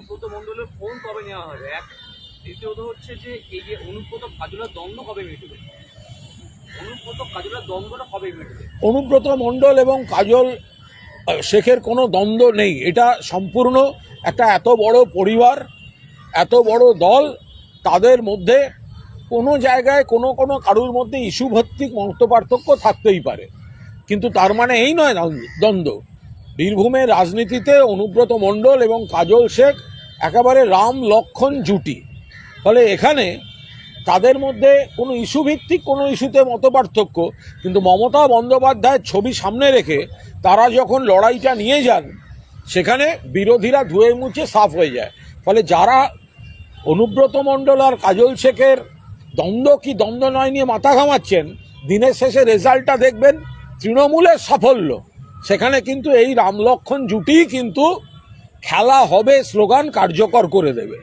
অনুব্রত মণ্ডলের ফোন কবে নেওয়া হবে? এক, দ্বিতীয়ত হচ্ছে যে এই যে অনুব্রত কাজলার দ্বন্দ্ব কবে মিটবে? অনুব্রত কাজলার দ্বন্দ্বটা কবে মিটবে? অনুব্রত মণ্ডল এবং কাজল শেখের কোনো দ্বন্দ্ব নেই। এটা সম্পূর্ণ একটা এত বড় পরিবার, এত বড় দল, তাদের মধ্যে কোনো জায়গায় কোনো কোনো কারুর মধ্যে ইস্যু ভিত্তিক মতপার্থক্য থাকতেই পারে। কিন্তু তার মানে এই নয় দ্বন্দ্ব। বীরভূমের রাজনীতিতে অনুব্রত মণ্ডল এবং কাজল শেখ একেবারে রাম লক্ষণ জুটি। ফলে এখানে তাদের মধ্যে কোনো ইস্যু ভিত্তিক, কোনো ইস্যুতে মতপার্থক্য, কিন্তু মমতা বন্দ্যোপাধ্যায়ের ছবি সামনে রেখে তারা যখন লড়াইটা নিয়ে যান, সেখানে বিরোধীরা ধুয়ে মুছে সাফ হয়ে যায়। ফলে যারা অনুব্রত মণ্ডল আর কাজল শেখের দ্বন্দ্ব কি দ্বন্দ্ব নয় নিয়ে মাথা ঘামাচ্ছেন, দিনের শেষে রেজাল্টটা দেখবেন তৃণমূলের সাফল্য। সেখানে কিন্তু এই রামলক্ষণ জুটিই কিন্তু খেলা হবে স্লোগান কার্যকর করে দেবে।